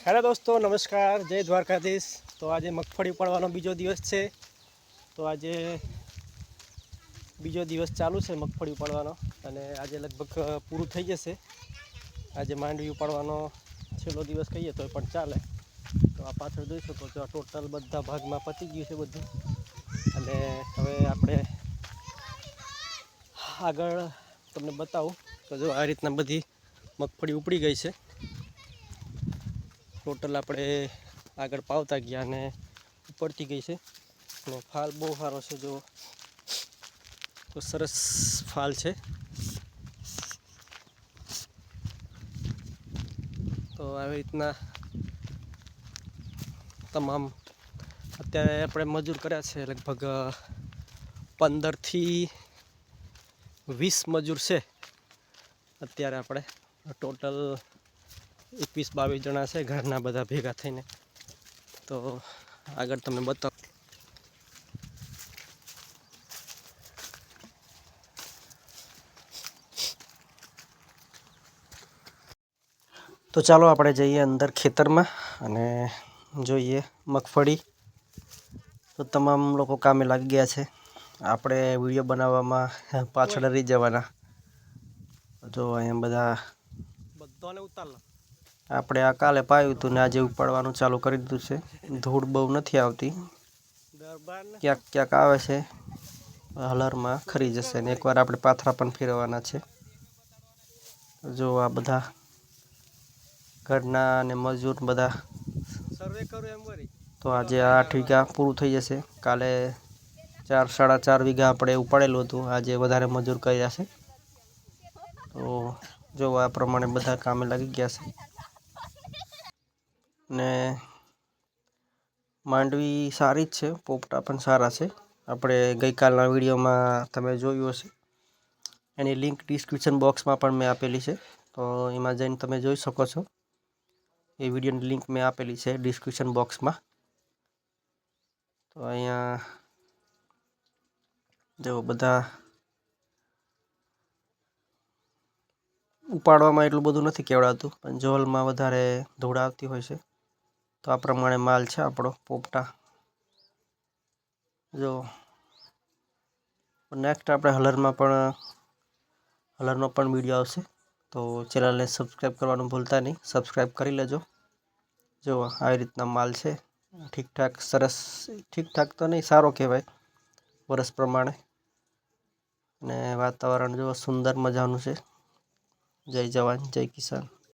Hello દોસ્તો, નમસ્કાર, જય દ્વારકાધીશ. તો આજે મગફળી પડવાનો બીજો દિવસ છે. તો આજે બીજો દિવસ ચાલુ છે મગફળી પડવાનો અને આજે લગભગ પૂરું થઈ જશે. આજે માંડવી ઉપાડવાનો છેલ્લો દિવસ કહીએ તો પણ ચાલે. તો આ પાછળ જોઈ શકો છો ટોટલ બધા ભાગમાં પતી ગયું છે બધું. અને હવે આપણે આગળ તમને બતાવું. તો જો આ રીતના બધી મગફળી ઉપડી ગઈ છે. ટોટલ આપણે આગળ પાવતા ગયા અને ઉપડતી ગઈ છે. અને ફાલ બહુ સારો છે જો. તો સરસ ફાલ છે. તો આવી રીતના તમામ અત્યારે આપણે મજૂર કર્યા છે લગભગ પંદરથી વીસ મજૂર છે. અત્યારે આપણે ટોટલ એકવીસ બાવીસ જણા છે ઘરના બધા ભેગા થઈને. તો આગળ તમને બતાવ. તો ચાલો આપણે જઈએ અંદર ખેતરમાં અને જોઈએ મગફળી. તો તમામ લોકો કામે લાગી ગયા છે. આપણે વીડિયો બનાવવામાં પાછળ રહી જવાના. જો અહીંયા બધા બધાને ઉતાર આપણે આ કાલે પાયું હતું ને આજે ઉપાડવાનું ચાલુ કરી દીધું છે. ધૂળ બહુ નથી આવતી. ક્યાંક ક્યાંક આવે છે. હલરમાં ખરી જશે ને એકવાર આપણે પાથરા પણ ફેરવવાના છે. જો આ બધા ઘરના અને મજૂર બધા તો આજે આઠ વીઘા પૂરું થઈ જશે. કાલે ચાર સાડા ચાર વીઘા આપણે ઉપાડેલું હતું. આજે વધારે મજૂર કર્યા છે. તો જો આ પ્રમાણે બધા કામે લાગી ગયા છે. ને માંડવી સારી જ છે, પોપટા પણ સારા છે. આપણે ગઈકાલના વિડીયોમાં તમે જોયું હશે. એની લિંક ડિસ્ક્રિપ્શન બોક્સમાં પણ મેં આપેલી છે. તો એમાં જઈને તમે જોઈ શકો છો. એ વિડીયોની લિંક મેં આપેલી છે ડિસ્ક્રિપ્શન બોક્સમાં. તો અહીંયા જો બધા ઉપાડવામાં એટલું બધું નથી કેવડાતું, પણ જોલમાં વધારે ધૂળ આવતી હોય છે. તો આ પ્રમાણે માલ છે આપણો, પોપટા. જો. નેક્સ્ટ આપણે હલરમાં પણ હલરનો પણ વીડિયો આવશે. તો ચેનલને સબસ્ક્રાઈબ કરવાનું ભૂલતા નહીં. સબસ્ક્રાઈબ કરી લેજો. જો આવી રીતના માલ છે. ઠીકઠાક, સરસ, ઠીકઠાક તો નહીં, સારો કહેવાય. વરસ પ્રમાણે. અને વાતાવરણ જો સુંદર મજાનું છે. જય જવાન, જય કિસાન.